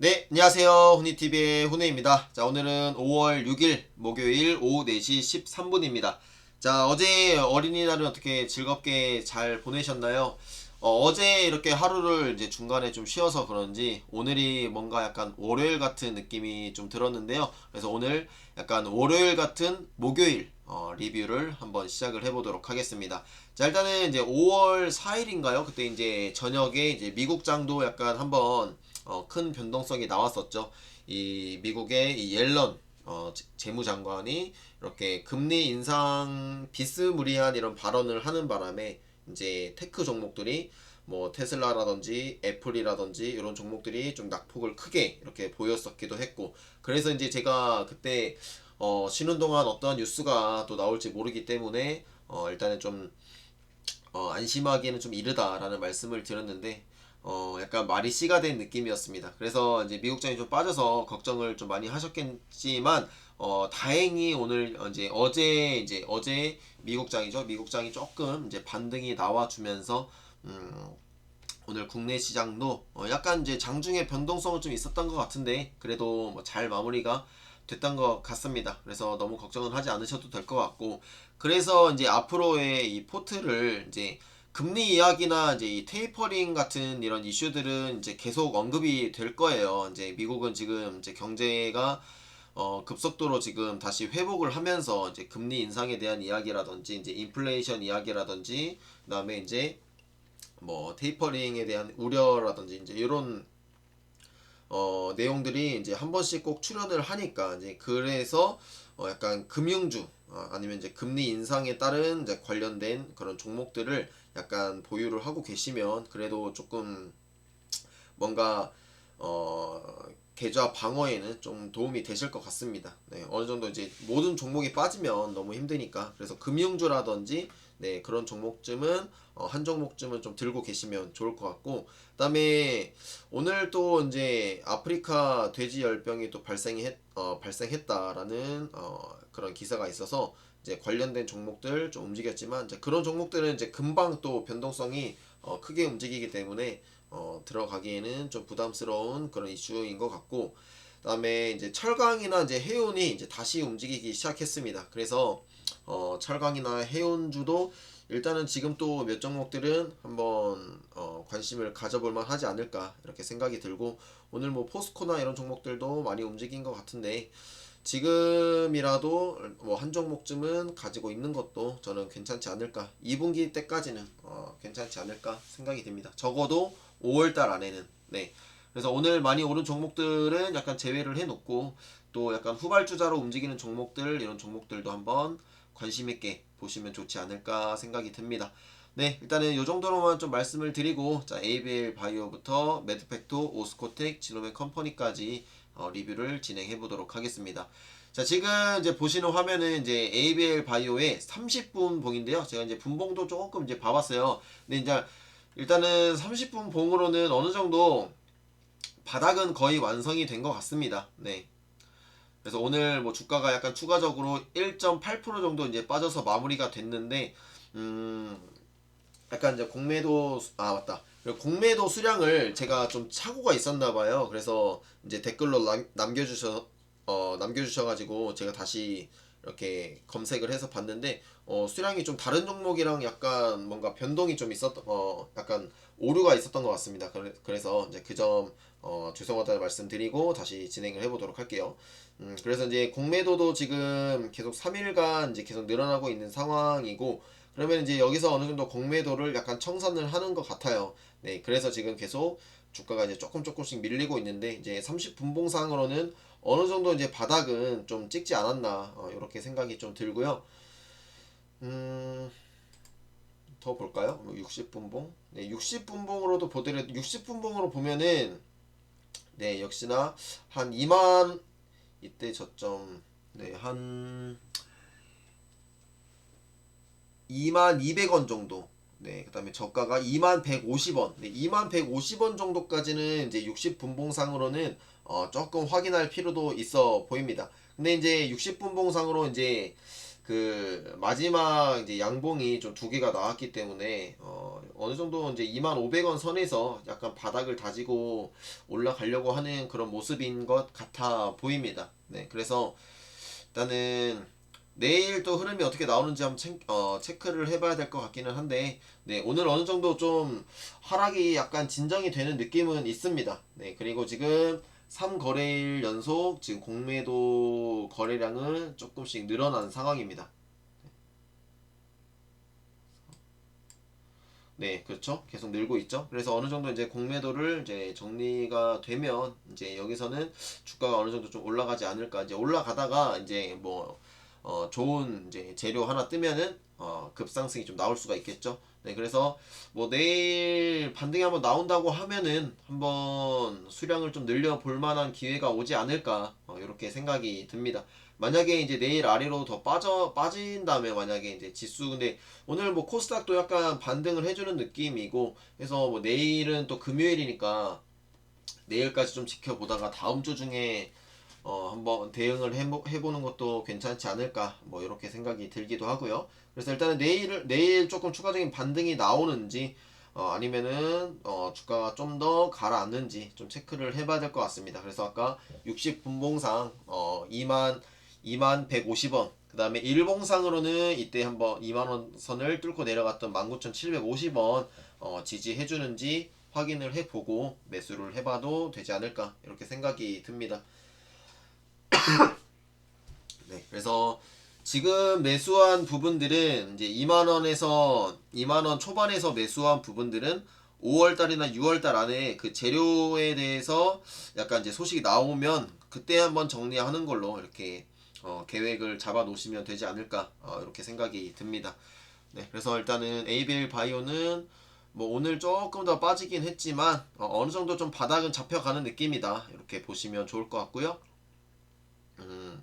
네, 안녕하세요. 후니TV의 훈우입니다. 자, 오늘은 5월 6일 목요일 오후 4시 13분입니다. 자, 어제 어린이날을 어떻게 즐겁게 잘 보내셨나요? 어, 제 이렇게 하루를 이제 중간에 좀 쉬어서 그런지 오늘이 뭔가 약간 월요일 같은 느낌이 좀 들었는데요. 그래서 오늘 약간 월요일 같은 목요일 어, 리뷰를 한번 시작을 해보도록 하겠습니다. 자, 일단은 이제 5월 4일인가요? 그때 이제 저녁에 이제 미국장도 약간 한번 어, 큰 변동성이 나왔었죠. 이 미국의 이 옐런 어, 재- 재무장관이 이렇게 금리 인상 비스무리한 이런 발언을 하는 바람에 이제 테크 종목들이 뭐 테슬라라든지 애플이라든지 이런 종목들이 좀 낙폭을 크게 이렇게 보였었기도 했고 그래서 이제 제가 그때 어, 쉬는 동안 어떤 뉴스가 또 나올지 모르기 때문에 어, 일단은 좀 어, 안심하기에는 좀 이르다라는 말씀을 드렸는데 어, 약간 말이 씨가 된 느낌이었습니다. 그래서 이제 미국장이 좀 빠져서 걱정을 좀 많이 하셨겠지만 어, 다행히 오늘 어, 이제 어제 이제 어제 미국장이죠. 미국장이 조금 이제 반등이 나와주면서 음, 오늘 국내 시장도 어, 약간 이제 장중에 변동성은 좀 있었던 것 같은데 그래도 뭐 잘 마무리가 됐던 것 같습니다. 그래서 너무 걱정은 하지 않으셔도 될 것 같고 그래서 이제 앞으로의 이 포트를 이제 금리 이야기나 이제 이 테이퍼링 같은 이런 이슈들은 이제 계속 언급이 될 거예요. 이제 미국은 지금 이제 경제가 어, 급속도로 지금 다시 회복을 하면서 이제 금리 인상에 대한 이야기라든지 이제 인플레이션 이야기라든지 그다음에 이제 뭐 테이퍼링에 대한 우려라든지 이제 이런 어, 내용들이 이제 한 번씩 꼭 출연을 하니까 이제 그래서 어, 약간 금융주 어, 아니면 이제 금리 인상에 따른 이제 관련된 그런 종목들을 약간 보유를 하고 계시면 그래도 조금 뭔가 어 계좌 방어에는 좀 도움이 되실 것 같습니다. 네, 어느 정도 이제 모든 종목이 빠지면 너무 힘드니까 그래서 금융주라든지 네 그런 종목쯤은 어, 한 종목쯤은 좀 들고 계시면 좋을 것 같고 그다음에 오늘 또 이제 아프리카 돼지 열병이 또 발생이 했, 어, 발생했다라는 어, 그런 기사가 있어서 이제 관련된 종목들 좀 움직였지만 이제 그런 종목들은 이제 금방 또 변동성이 어, 크게 움직이기 때문에 어, 들어가기에는 좀 부담스러운 그런 이슈인 것 같고 그다음에 이제 철강이나 이제 해운이 이제 다시 움직이기 시작했습니다. 그래서 어, 철강이나 해운주도 일단은 지금 또 몇 종목들은 한번 어, 관심을 가져볼 만하지 않을까 이렇게 생각이 들고 오늘 뭐 포스코나 이런 종목들도 많이 움직인 것 같은데 지금이라도 뭐 한 종목쯤은 가지고 있는 것도 저는 괜찮지 않을까 2분기 때까지는 어, 괜찮지 않을까 생각이 듭니다. 적어도 5월달 안에는 네. 그래서 오늘 많이 오른 종목들은 약간 제외를 해놓고 또 약간 후발주자로 움직이는 종목들 이런 종목들도 한번 관심 있게 보시면 좋지 않을까 생각이 듭니다. 네, 일단은 이 정도로만 좀 말씀을 드리고 자 ABL 바이오부터 매드팩토, 오스코텍, 지노맨 컴퍼니까지 어, 리뷰를 진행해 보도록 하겠습니다. 자, 지금 이제 보시는 화면은 이제 ABL 바이오의 30분 봉인데요. 제가 이제 분봉도 조금 이제 봐봤어요. 근데 이제 일단은 30분 봉으로는 어느 정도 바닥은 거의 완성이 된 것 같습니다. 네. 그래서 오늘 뭐 주가가 약간 추가적으로 1.8% 정도 이제 빠져서 마무리가 됐는데, 음, 약간 이제 공매도, 수- 아, 맞다. 공매도 수량을 제가 좀 착오가 있었나 봐요. 그래서 이제 댓글로 남, 남겨주셔, 어, 남겨주셔가지고 제가 다시 이렇게 검색을 해서 봤는데, 어, 수량이 좀 다른 종목이랑 약간 뭔가 변동이 좀 있었던, 어, 약간 오류가 있었던 것 같습니다. 그래- 그래서 이제 그 점, 어, 죄송하다는 말씀드리고 다시 진행을 해보도록 할게요. 음, 그래서 이제 공매도도 지금 계속 3일간 이제 계속 늘어나고 있는 상황이고, 그러면 이제 여기서 어느 정도 공매도를 약간 청산을 하는 것 같아요. 네, 그래서 지금 계속 주가가 이제 조금 조금씩 밀리고 있는데, 이제 30분봉상으로는 어느 정도 이제 바닥은 좀 찍지 않았나, 어, 이렇게 생각이 좀 들고요. 음, 더 볼까요? 60분봉? 네, 60분봉으로도 보더라도 60분봉으로 보면은 네, 역시나 한 2만 이때 저점 네, 한 2만 200원 정도. 네, 그다음에 저가가 2만 150원. 네, 2만 150원 정도까지는 이제 60분봉상으로는 어, 조금 확인할 필요도 있어 보입니다. 근데 이제 60분봉상으로 이제 그 마지막 이제 양봉이 좀 두 개가 나왔기 때문에 어 어느 정도 이제 2,500원 선에서 약간 바닥을 다지고 올라가려고 하는 그런 모습인 것 같아 보입니다. 네, 그래서 일단은 내일 또 흐름이 어떻게 나오는지 한번 체, 어, 체크를 해봐야 될 것 같기는 한데, 네, 오늘 어느 정도 좀 하락이 약간 진정이 되는 느낌은 있습니다. 네, 그리고 지금 3거래일 연속 지금 공매도 거래량은 조금씩 늘어난 상황입니다. 네, 그렇죠. 계속 늘고 있죠. 그래서 어느 정도 이제 공매도를 이제 정리가 되면 이제 여기서는 주가가 어느 정도 좀 올라가지 않을까. 이제 올라가다가 이제 뭐 어, 좋은 이제 재료 하나 뜨면은 어, 급상승이 좀 나올 수가 있겠죠. 네, 그래서 뭐 내일 반등이 한번 나온다고 하면은 한번 수량을 좀 늘려 볼 만한 기회가 오지 않을까 어, 이렇게 생각이 듭니다. 만약에 이제 내일 아래로 더 빠져 빠진다면 만약에 이제 지수 근데 오늘 뭐 코스닥도 약간 반등을 해주는 느낌이고 그래서 뭐 내일은 또 금요일이니까 내일까지 좀 지켜보다가 다음 주 중에 어 한번 대응을 해보, 해보는 것도 괜찮지 않을까 뭐 이렇게 생각이 들기도 하고요. 그래서 일단은 내일 내일 조금 추가적인 반등이 나오는지 어 아니면은 어 주가가 좀 더 가라앉는지 좀 체크를 해봐야 될 것 같습니다. 그래서 아까 60 분봉상 어 2만 2만 150원 그 다음에 일봉상으로는 이때 한번 2만원 선을 뚫고 내려갔던 19,750원 어, 지지해주는지 확인을 해보고 매수를 해봐도 되지 않을까 이렇게 생각이 듭니다. 네, 그래서 지금 매수한 부분들은 이제 2만 원에서 2만 원 초반에서 매수한 부분들은 5월 달이나 6월 달 안에 그 재료에 대해서 약간 이제 소식이 나오면 그때 한번 정리하는 걸로 이렇게 어, 계획을 잡아 놓으시면 되지 않을까 어, 이렇게 생각이 듭니다. 네, 그래서 일단은 ABL 바이오는 뭐 오늘 조금 더 빠지긴 했지만 어, 느 정도 좀 바닥은 잡혀가는 느낌이다 이렇게 보시면 좋을 것 같고요. 음,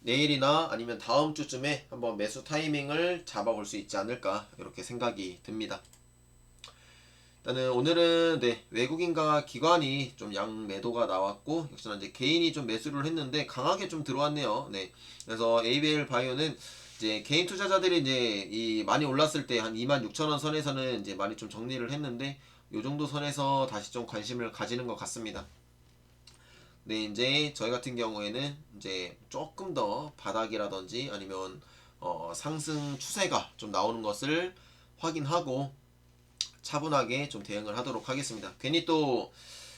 내일이나 아니면 다음 주쯤에 한번 매수 타이밍을 잡아볼 수 있지 않을까 이렇게 생각이 듭니다. 일단은 오늘은 네, 외국인과 기관이 좀 양 매도가 나왔고 역시나 이제 개인이 좀 매수를 했는데 강하게 좀 들어왔네요. 네. 그래서 ABL 바이오는 이제 개인 투자자들이 이제 이 많이 올랐을 때 한 26,000원 선에서는 이제 많이 좀 정리를 했는데 요 정도 선에서 다시 좀 관심을 가지는 것 같습니다. 네, 이제 저희 같은 경우에는 이제 조금 더 바닥이라든지 아니면 어, 상승 추세가 좀 나오는 것을 확인하고 차분하게 좀 대응을 하도록 하겠습니다. 괜히 또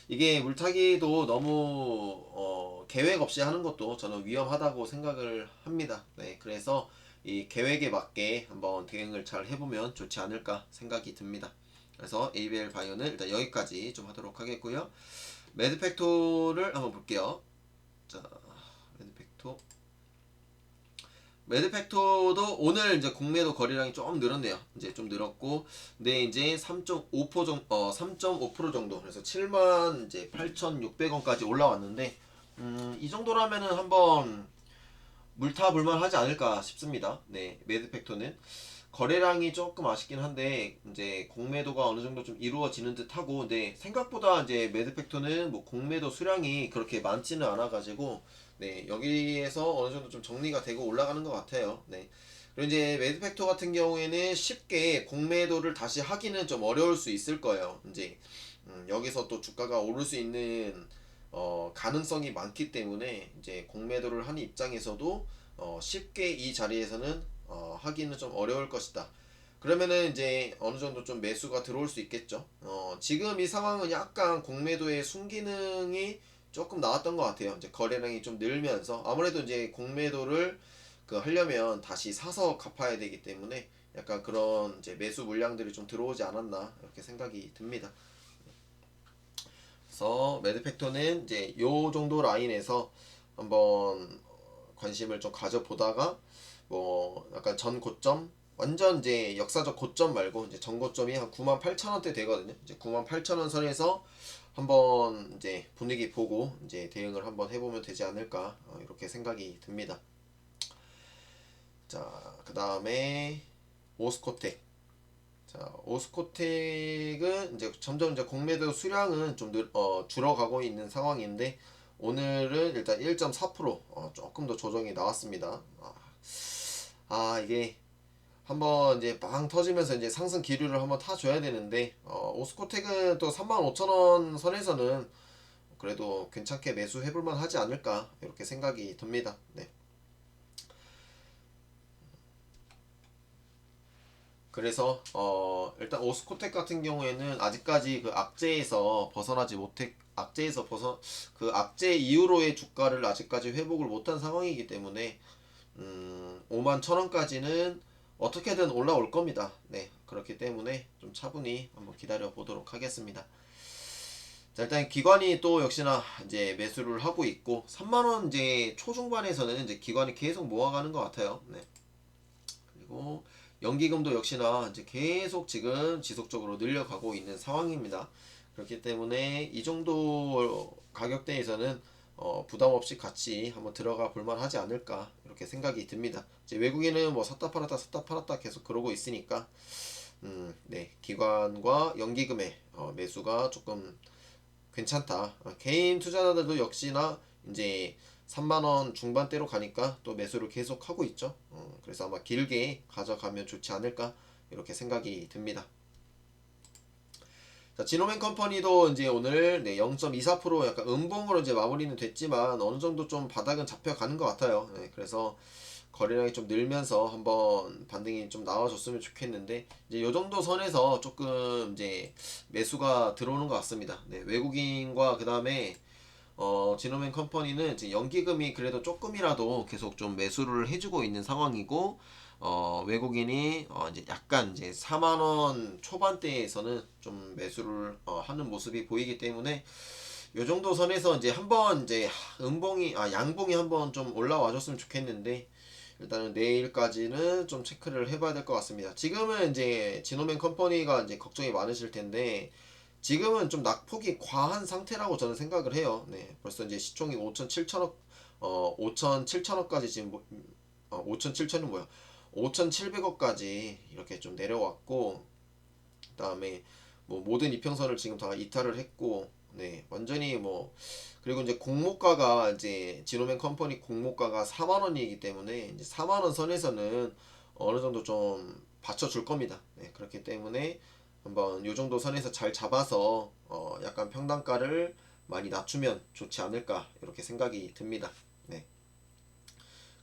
이게 물타기도 너무 어, 계획 없이 하는 것도 저는 위험하다고 생각을 합니다. 네, 그래서 이 계획에 맞게 한번 대응을 잘 해보면 좋지 않을까 생각이 듭니다. 그래서 ABL 바이오는 일단 여기까지 좀 하도록 하겠고요. 매드 팩토를 한번 볼게요. 자, 매드 팩토. 매드 팩토도 오늘 이제 공매도 거래량이 좀 늘었네요. 이제 좀 늘었고, 근데 이제 3.5% 정도, 어, 3.5% 정도. 그래서 7만 이제 8,600원까지 올라왔는데, 음, 이 정도라면은 한번 물타 불만 하지 않을까 싶습니다. 네, 매드 팩토는. 거래량이 조금 아쉽긴 한데 이제 공매도가 어느 정도 좀 이루어지는 듯하고 근데 생각보다 이제 매드팩토는 뭐 공매도 수량이 그렇게 많지는 않아 가지고 네 여기에서 어느 정도 좀 정리가 되고 올라가는 것 같아요. 네 그리고 이제 매드팩토 같은 경우에는 쉽게 공매도를 다시 하기는 좀 어려울 수 있을 거예요. 이제 음, 여기서 또 주가가 오를 수 있는 어, 가능성이 많기 때문에 이제 공매도를 하는 입장에서도 어, 쉽게 이 자리에서는 어, 하기는 좀 어려울 것이다. 그러면은 이제 어느 정도 좀 매수가 들어올 수 있겠죠. 어, 지금 이 상황은 약간 공매도의 순기능이 조금 나왔던 것 같아요. 이제 거래량이 좀 늘면서 아무래도 이제 공매도를 그 하려면 다시 사서 갚아야 되기 때문에 약간 그런 이제 매수 물량들이 좀 들어오지 않았나 이렇게 생각이 듭니다. 그래서 매드팩토는 이제 요 정도 라인에서 한번 관심을 좀 가져보다가 뭐 약간 전 고점 완전 이제 역사적 고점 말고 이제 전 고점이 한 9만 8천 원대 되거든요. 이제 9만 8천 원 선에서 한번 이제 분위기 보고 이제 대응을 한번 해보면 되지 않을까 어, 이렇게 생각이 듭니다. 자, 그 다음에 오스코텍. 자, 오스코텍은 이제 점점 이제 공매도 수량은 좀 늘, 어, 줄어가고 있는 상황인데 오늘은 일단 1.4% 어, 조금 더 조정이 나왔습니다. 아, 아 이게 한번 이제 빵 터지면서 이제 상승 기류를 한번 타줘야 되는데 어, 오스코텍은 또 35,000원 선에서는 그래도 괜찮게 매수해볼만 하지 않을까 이렇게 생각이 듭니다. 네. 그래서 어 일단 오스코텍 같은 경우에는 아직까지 그 악재에서 벗어나지 못해 악재에서 벗어 그 악재 이후로의 주가를 아직까지 회복을 못한 상황이기 때문에 음 5만 천 원까지는 어떻게든 올라올 겁니다. 네 그렇기 때문에 좀 차분히 한번 기다려 보도록 하겠습니다. 자, 일단 기관이 또 역시나 이제 매수를 하고 있고 3만 원 이제 초중반에서는 이제 기관이 계속 모아가는 것 같아요. 네. 그리고 연기금도 역시나 이제 계속 지금 지속적으로 늘려가고 있는 상황입니다. 그렇기 때문에 이 정도 가격대에서는 어, 부담 없이 같이 한번 들어가 볼만 하지 않을까 이렇게 생각이 듭니다. 이제 외국인은 뭐 샀다 팔았다 샀다 팔았다 계속 그러고 있으니까 음, 네 기관과 연기금의 어, 매수가 조금 괜찮다. 어, 개인 투자자들도 역시나 이제 3만원 중반대로 가니까 또 매수를 계속 하고 있죠. 어, 그래서 아마 길게 가져가면 좋지 않을까 이렇게 생각이 듭니다. 자, 지노맨 컴퍼니도 이제 오늘 네, 0.24% 약간 음봉으로 이제 마무리는 됐지만 어느 정도 좀 바닥은 잡혀가는 것 같아요. 네, 그래서 거래량이 좀 늘면서 한번 반등이 좀 나와줬으면 좋겠는데 이제 요 정도 선에서 조금 이제 매수가 들어오는 것 같습니다. 네, 외국인과 그 다음에 어, 지노맨 컴퍼니는 이제 연기금이 그래도 조금이라도 계속 좀 매수를 해주고 있는 상황이고 어, 외국인이 어, 이제 약간 이제 4만 원 초반대에서는 좀 매수를 어, 하는 모습이 보이기 때문에 요 정도 선에서 이제 한번 이제 음봉이 아 양봉이 한번 좀 올라와 줬으면 좋겠는데 일단은 내일까지는 좀 체크를 해봐야 될 것 같습니다. 지금은 이제 지노맨 컴퍼니가 이제 걱정이 많으실 텐데 지금은 좀 낙폭이 과한 상태라고 저는 생각을 해요. 네, 벌써 이제 시총이 5천 7천억 어 5천 7천억까지 지금 뭐, 어, 5천 7천은 뭐야? 5,700억까지 이렇게 좀 내려왔고 그다음에 뭐 모든 이평선을 지금 다 이탈을 했고 네 완전히 뭐 그리고 이제 공모가가 이제 지노맨 컴퍼니 공모가가 4만 원이기 때문에 이제 4만 원 선에서는 어느 정도 좀 받쳐줄 겁니다. 네 그렇기 때문에 한번 요 정도 선에서 잘 잡아서 어 약간 평단가를 많이 낮추면 좋지 않을까 이렇게 생각이 듭니다. 네.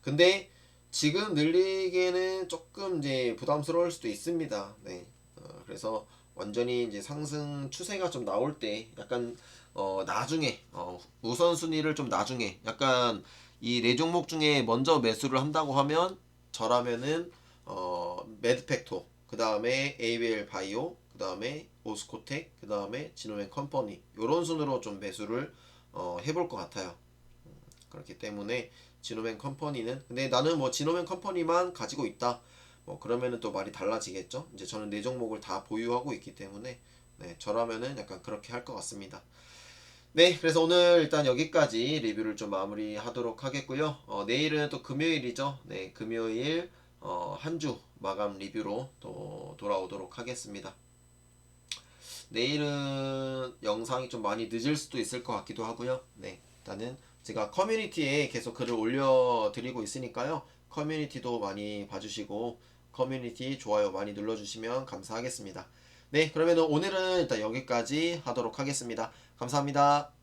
근데 지금 늘리기에는 조금 이제 부담스러울 수도 있습니다. 네. 어, 그래서 완전히 이제 상승 추세가 좀 나올 때 약간 어 나중에 어 우선순위를 좀 나중에 약간 이 네 종목 중에 먼저 매수를 한다고 하면 저라면은 어 매드팩토 그 다음에 ABL 바이오 그 다음에 오스코텍 그 다음에 지노맨 컴퍼니 요런 순으로 좀 매수를 어 해볼 것 같아요. 음, 그렇기 때문에 지노맨 컴퍼니는 근데 나는 뭐 지노맨 컴퍼니만 가지고 있다. 뭐 그러면은 또 말이 달라지겠죠. 이제 저는 네 종목을 다 보유하고 있기 때문에 네, 저라면은 약간 그렇게 할 것 같습니다. 네, 그래서 오늘 일단 여기까지 리뷰를 좀 마무리 하도록 하겠고요. 어, 내일은 또 금요일이죠. 네, 금요일 어, 한 주 마감 리뷰로 또 돌아오도록 하겠습니다. 내일은 영상이 좀 많이 늦을 수도 있을 것 같기도 하고요. 네, 일단은 제가 커뮤니티에 계속 글을 올려드리고 있으니까요. 커뮤니티도 많이 봐주시고 커뮤니티 좋아요 많이 눌러주시면 감사하겠습니다. 네, 그러면 오늘은 일단 여기까지 하도록 하겠습니다. 감사합니다.